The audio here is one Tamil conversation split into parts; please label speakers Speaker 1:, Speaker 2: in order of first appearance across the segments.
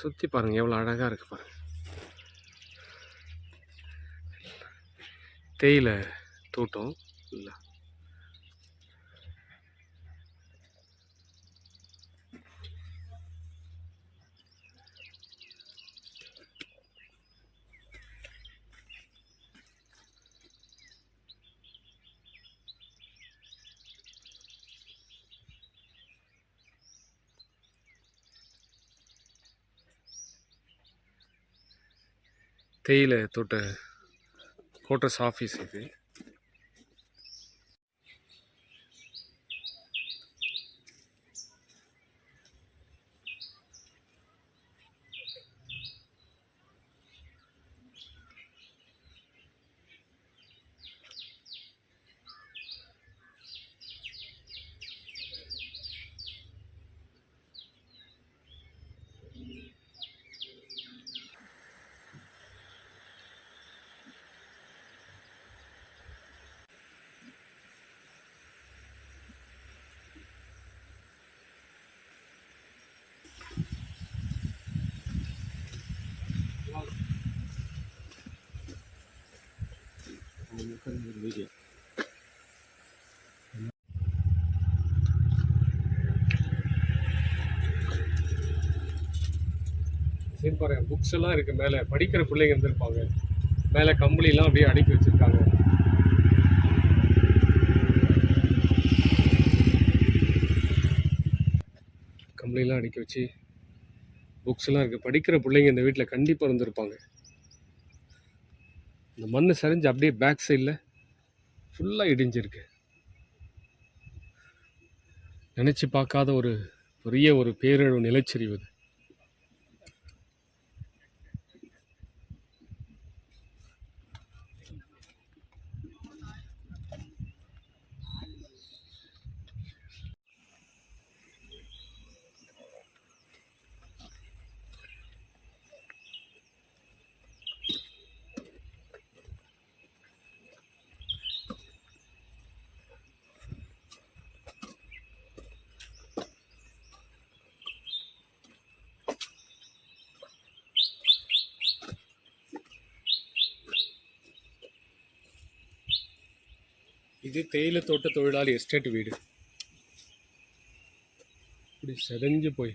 Speaker 1: சுற்றி பாருங்கள் எவ்வளோ அழகாக இருக்குது பாருங்கள் தேயிலை தோட்டம் இல்லை. தேயிலை தோட்ட கோட்டர்ஸ் ஆஃபீஸ் இது. அப்படின்னு பாருங்க. புக்ஸ் எல்லாம் இருக்கு மேலே. படிக்கிற பிள்ளைங்க இருந்திருப்பாங்க. மேலே கம்பளிலாம் அப்படியே அடுக்கி வச்சிருக்காங்க. கம்பளிலாம் அடுக்கி வச்சு புக்ஸ் எல்லாம் இருக்கு. படிக்கிற பிள்ளைங்க இந்த வீட்டில் கண்டிப்பாக இருந்திருப்பாங்க. இந்த மண் சரிஞ்சு அப்படியே பேக் சைடில் ஃபுல்லாக இடிஞ்சிருக்கு. நினச்சி பார்க்காத ஒரு பெரிய ஒரு பேரழிவு நிலச்சரிவு இது தேயிலை தோட்ட தொழிலாளி எஸ்டேட் வீடு. இப்படி செதஞ்சு போய்.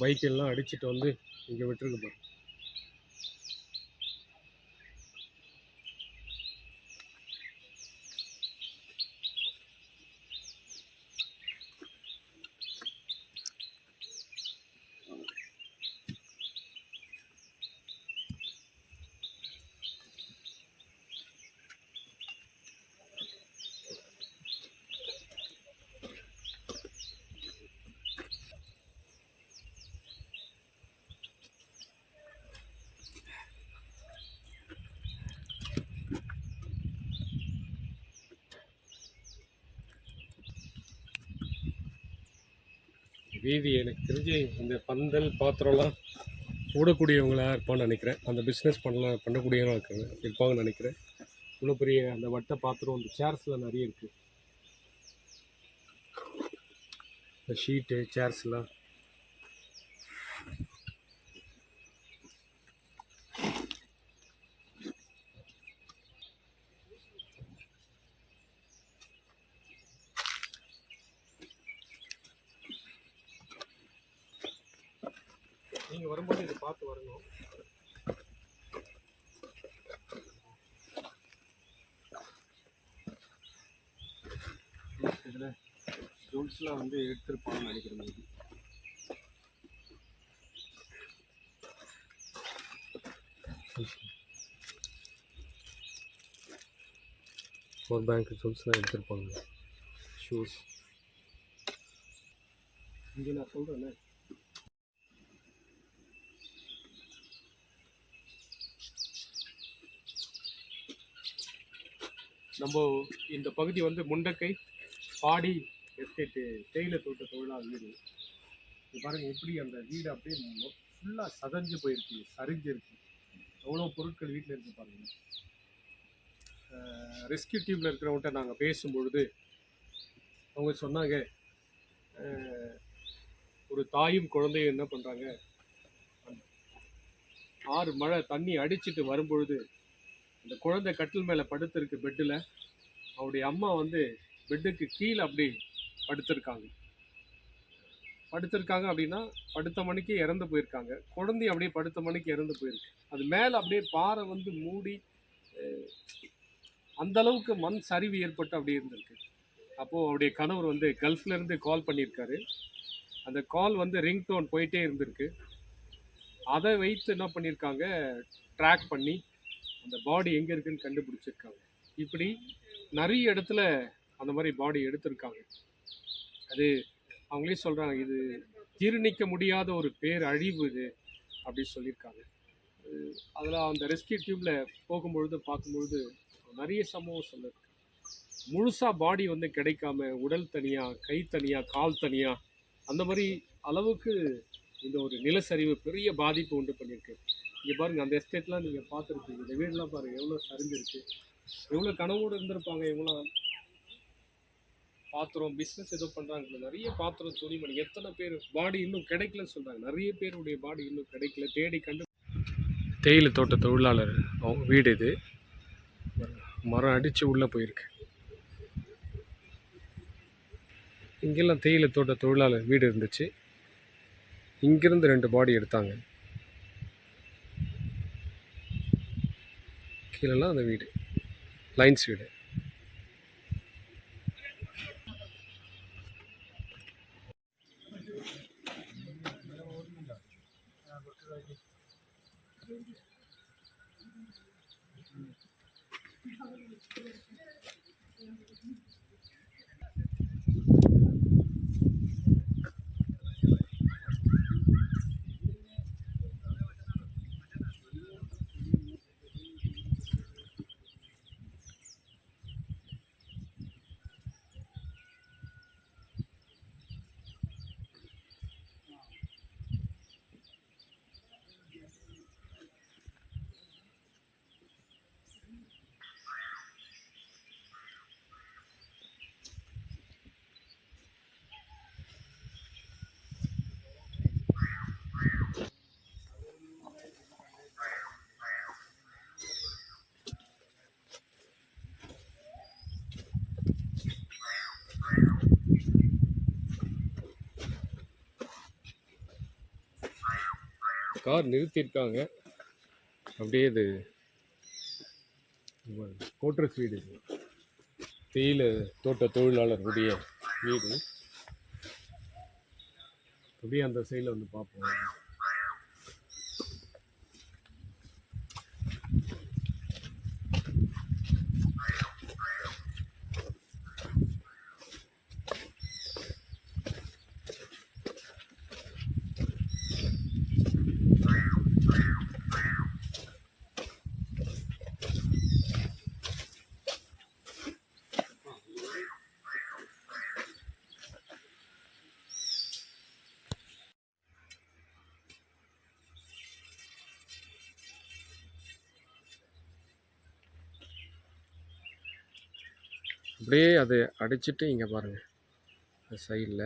Speaker 1: பைக்கெல்லாம் அடிச்சுட்டு வந்து இங்கே விட்டுருக்கு பாரு. வீதி எனக்கு தெரிஞ்சு இந்த பந்தல் பாத்திரம்லாம் போடக்கூடியவங்களா இருப்பான்னு நினைக்கிறேன். அந்த பிஸ்னஸ் பண்ணலாம் பண்ணக்கூடியவங்களாக இருக்காங்க இருப்பாங்கன்னு நினைக்கிறேன். இவ்வளோ பெரிய அந்த வட்ட பாத்திரம் அந்த சேர்ஸ்லாம் நிறைய இருக்குது இந்த ஷீட்டு சேர்ஸ்லாம் நீங்கள் வரும்போது இதை பார்த்து வரணும். இதில் ஜுவல்ஸ்லாம் வந்து எடுத்திருப்பாங்கன்னு நினைக்கிறேன் maybe. ஒரு பேங்க் ஜுவல்ஸ்லாம் எடுத்திருப்பாங்க. ஷூஸ் இங்கே நான் சொல்கிறேன்னே நம்ம இந்த பகுதி வந்து முண்டக்கை பாடி எஸ்டேட்டு தேயிலை தோட்ட தொழிலாக வீடு. இது பாருங்கள் எப்படி அந்த வீடு அப்படியே ஃபுல்லாக சதஞ்சு போயிருக்கு சரிஞ்சிருக்கு அவ்வளோ பொருட்கள் வீட்டில் இருக்கு பாருங்கள் ரெஸ்கியூ டீமில் இருக்கிறவங்கள்ட்ட நாங்கள் பேசும்பொழுது அவங்க சொன்னாங்க ஒரு தாயும் குழந்தையும் என்ன பண்ணுறாங்க ஆறு மழை தண்ணி அடிச்சிட்டு வரும்பொழுது அந்த குழந்தை கட்டில் மேலே படுத்திருக்கு பெட்டில் அவருடைய அம்மா வந்து பெட்டுக்கு கீழே அப்படி படுத்திருக்காங்க. படுத்திருக்காங்க அப்படின்னா படுத்த மணிக்கு இறந்து போயிருக்காங்க. குழந்தை அப்படியே படுத்த மணிக்கு இறந்து போயிருக்கு. அது மேலே அப்படியே பாறை வந்து மூடி அந்த அளவுக்கு மண் சரிவு ஏற்பட்டு அப்படியே இருந்திருக்கு. அப்போது அவருடைய கணவர் வந்து கல்ஃப்லேருந்து கால் பண்ணியிருக்காரு. அந்த கால் வந்து ரிங் டோன் போயிட்டே இருந்திருக்கு. அதை வைத்து என்ன பண்ணியிருக்காங்க? ட்ராக் பண்ணி அந்த பாடி எங்கே இருக்குன்னு கண்டுபிடிச்சிருக்காங்க. இப்படி நிறைய இடத்துல அந்த மாதிரி பாடி எடுத்திருக்காங்க. அது அவங்களே சொல்கிறாங்க இது ஜீரணிக்க முடியாத ஒரு பேர் அழிவு இது அப்படி சொல்லியிருக்காங்க. அதில் அந்த ரெஸ்கியூ டியூப்பில் போகும்பொழுது பார்க்கும்பொழுது நிறைய சம்பவம் சொல்லியிருக்கு முழுசாக பாடி வந்து கிடைக்காம உடல் தனியாக கை தனியாக கால் தனியாக அந்த மாதிரி அளவுக்கு இந்த ஒரு நிலச்சரிவு பெரிய பாதிப்பு உண்டு பண்ணியிருக்கு. இங்கே பாருங்கள் அந்த எஸ்டேட்லாம் நீங்கள் பார்த்துருக்கீங்க இந்த வீடெலாம் பாருங்கள் எவ்வளோ சரிஞ்சிருக்கு. எவ்வளோ கனவோடு இருந்திருப்பாங்க இவங்களாம் பாத்திரம் பிஸ்னஸ் ஏதோ பண்ணுறாங்க நிறைய பாத்திரம் துணிமணி எத்தனை பேர் பாடி இன்னும் கிடைக்கலன்னு சொல்கிறாங்க நிறைய பேருடைய பாடி இன்னும் கிடைக்கல. தேடி கண்டு தேயிலை தோட்ட தொழிலாளர் அவங்க வீடு இது. மரம் அடித்து உள்ளே போயிருக்கு. இங்கெல்லாம் தேயிலை தோட்ட தொழிலாளர் வீடு இருந்துச்சு. இங்கிருந்து ரெண்டு பாடி எடுத்தாங்க. கீழெல்லாம் அந்த வீடு. லைன்ஸ் வீடு கார் நிறுத்தியிருக்காங்க. அப்படியே இது கோட்ரஸ் வீடு இது. தேயிலை தோட்ட தொழிலாளருடைய வீடு. அப்படியே அந்த சைடில் வந்து பார்ப்போம். அப்படியே அது அடிச்சிட்டு இங்கே பாருங்கள் சைடில்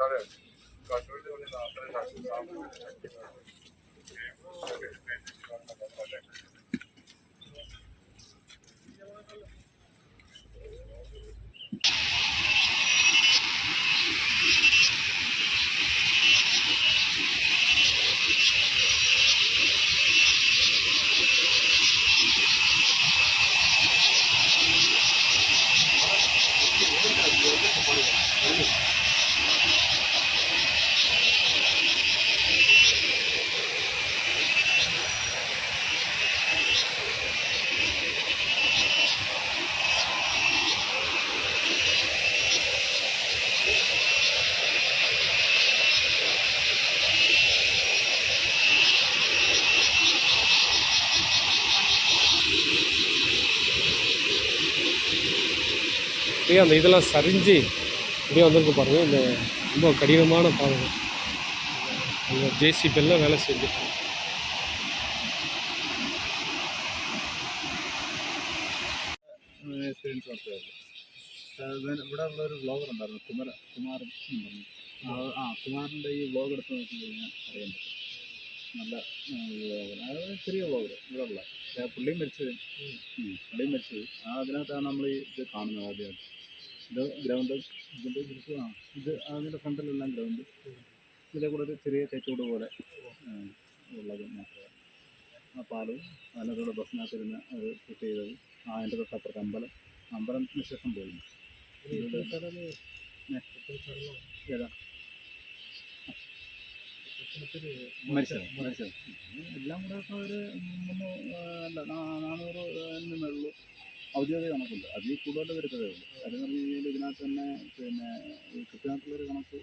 Speaker 1: ਸਰ ਕਾਟੋਲ ਦੇ ਉਹਨੇ ਨਾਲ ਆਪਣੇ ਡਾਕਟਰ ਸਾਹਿਬ ਨੂੰ। அப்படியே அந்த இதெல்லாம் சரிஞ்சு அப்படியே வந்திருக்கு பாருங்கள் இந்த ரொம்ப கடினமான பாதை அந்த ஜேசிபெல்லாம் வேலை செஞ்சுட்டு
Speaker 2: എക്സ്പീരിയൻസ് മാത്രമേ ഉള്ളൂ ആ, ഇവൻ- ഇവിടെ ഉള്ള ഒരു വ്ളോഗർ ഉണ്ടായിരുന്നു കുമാര കുമാരൻ എന്ന് പറഞ്ഞു ആ- ആ കുമാറിൻ്റെ ഈ വ്ളോഗ് എടുത്ത് നോക്കി കഴിഞ്ഞാൽ അറിയാൻ പറ്റും നല്ല വ്ളോഗർ അതായത് ചെറിയ വ്ളോഗർ ഇവിടെ ഉള്ള പക്ഷേ പുള്ളിയും മരിച്ചത് ഉം, പുള്ളിയും മരിച്ചത് ആ അതിനകത്താണ് നമ്മൾ ഈ ഇത് കാണുന്നത് ആദ്യമായിട്ട് ഇത് ഗ്രൗണ്ട് ഇതിന്റെ ദൃശ്യമാണ് ഇത് അതിന്റെ ഫ്രണ്ടിലെല്ലാം ഗ്രൗണ്ട്. ഇതിലെ കൂടെ ഒരു ചെറിയ തെറ്റോട് പോലെ ഉള്ളത് മാത്രമാണ് ആ പാലവും കൂടെ ബസ്സിനകത്തിരുന്ന് അത് ഫിറ്റ് ചെയ്തത് ആ അതിന്റെ തൊട്ടപ്പുറത്ത് അമ്പലം. അമ്പലത്തിന് ശേഷം പോയി. ഏതാ? മരിച്ചത് മരിച്ചത്. എല്ലാം കൂടെ ഇപ്പോൾ ഒരു മുന്നൂറ് അല്ല നാ- നാനൂറ് അതിന് മുകളിൽ ഔദ്യോഗിക കണക്കുണ്ട്. അതിൽ കൂടുതൽ വരുത്തതേ ഉള്ളൂ. അതെന്ന് പറഞ്ഞു കഴിഞ്ഞാൽ ഇതിനകത്ത് തന്നെ പിന്നെ കൃത്യമായിട്ടുള്ളൊരു കണക്ക്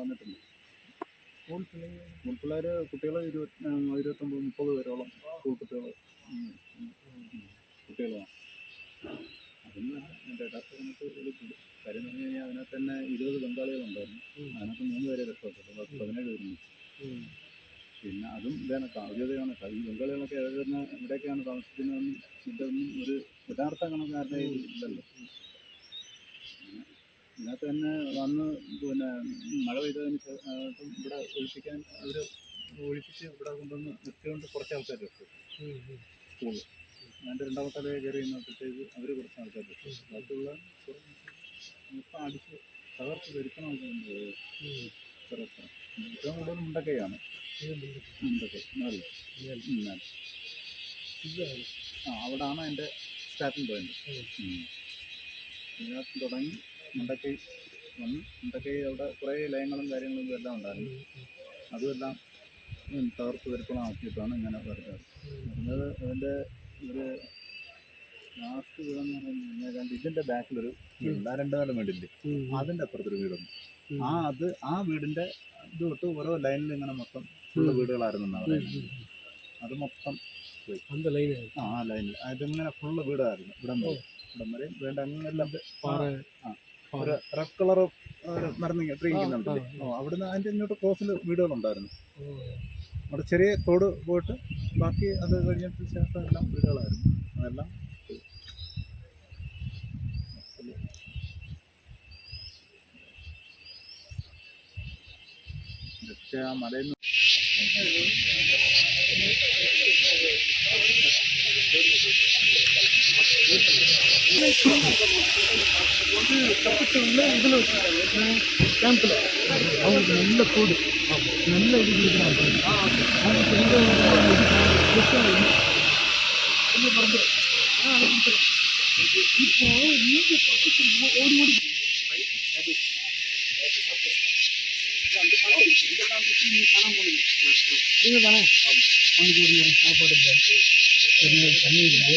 Speaker 2: വന്നിട്ടുണ്ട് സ്കൂൾ പിള്ളേർ കുട്ടികൾ ഇരുപത്തി ഇരുപത്തൊമ്പത് മുപ്പത് പേരോളം സ്കൂൾ കുട്ടികൾ. കുട്ടികളാണ്. എന്റെ യഥാർത്ഥ കണക്ക് എടുക്കുന്നുണ്ട് കാര്യം എന്ന് പറഞ്ഞു കഴിഞ്ഞാൽ അതിനകത്ത് തന്നെ ഇരുപത് ബംഗാളികളുണ്ടായിരുന്നു അതിനകത്ത് മൂന്ന് പേരെ രക്ഷപ്പെട്ടു. പതിനേഴ് പേരുണ്ട്. പിന്നെ അതും ഇതാണ് കാവ്യതയാണ് ഈ ബംഗാളികളൊക്കെ ഏതാണ് എവിടെയൊക്കെയാണ് താമസിക്കുന്നതെന്നും ഇതൊന്നും ഒരു യഥാർത്ഥ കണക്കാരുടെ ഇല്ലല്ലോ. ഇതിനകത്ത് തന്നെ വന്ന് പിന്നെ മഴ പെയ്തതിന് ശേഷം ഇവിടെ ഒഴിപ്പിക്കാൻ അവർ ഒഴിപ്പിച്ച് ഇവിടെ കൊണ്ടുവന്ന് നിർത്തിക്കൊണ്ട് കുറച്ച് ആൾക്കാർ സ്കൂളിൽ. അതിന്റെ രണ്ടാമത്തെ തലയെ കയറി നിന്നപ്പോഴത്തേക്ക് അവർ കുറച്ച് ആൾക്കാർ രക്ഷപ്പെട്ടു ബാക്കിയുള്ള മൊത്തം അടിച്ച് തകർത്ത് ധരിക്കണമെന്ന് ചെറുപ്പം. ഏറ്റവും കൂടുതൽ മുണ്ടക്കൈയാണ്. ആ അവിടാണ് എന്റെ സ്റ്റാർട്ടിംഗ് പോയിന്റ് ഇതിനകത്ത് തുടങ്ങി മുണ്ടക്കൈ വന്ന് മുണ്ടക്കൈ അവിടെ കുറേ ലയങ്ങളും കാര്യങ്ങളും എല്ലാം ഉണ്ടായിരുന്നു. അതുമെല്ലാം തകർത്ത് വരുത്തണമാക്കിയിട്ടാണ് ഇങ്ങനെ വരുന്നത് വരുന്നത് അതിന്റെ ഒരു ലാസ്റ്റ് വീടെന്ന് പറഞ്ഞു കഴിഞ്ഞാൽ രണ്ട് ഇതിന്റെ ബാക്കിലൊരു വീടുണ്ട്. ആ രണ്ട് നില വീടില്ലേ? അതിന്റെ അപ്പുറത്തൊരു വീടുണ്ട്. ആ അത് ആ വീടിന്റെ ഇത് തൊട്ട് ഓരോ ലൈനിൽ ഇങ്ങനെ മൊത്തം ഉള്ള വീടുകളായിരുന്നു അത് മൊത്തം
Speaker 1: പോയി.
Speaker 2: ആ ലൈനിൽ അതിങ്ങനെ ഫുള്ള് വീടായിരുന്നു. ഇവിടം ഇവിടം വരെ. വേണ്ട അങ്ങനെല്ലാം ഒരു റെഡ് കളർ മരുന്ന് ട്രീ ഇരിക്കുന്നുണ്ടല്ലേ ഓ അവിടുന്ന് അതിന്റെ ഇങ്ങോട്ട് ക്രോസിൽ വീടുകളുണ്ടായിരുന്നു. അവിടെ ചെറിയ തോട് പോയിട്ട് ബാക്കി അത് കഴിഞ്ഞിട്ട് ശേഷം എല്ലാം വീടുകളായിരുന്നു. അതെല്ലാം
Speaker 1: പക്ഷേ ആ മലയിൽ வந்து
Speaker 2: இதில் வச்சுருக்காங்க கேம்பில் அவங்களுக்கு நல்ல கோடு நல்ல இது இப்போ நீங்கள் ஓடி ஓடி நீங்கள் தானே? அவனுக்கு ஒரு நேரம் சாப்பாடு இல்லை ஒரு நேரம் தண்ணி இல்லை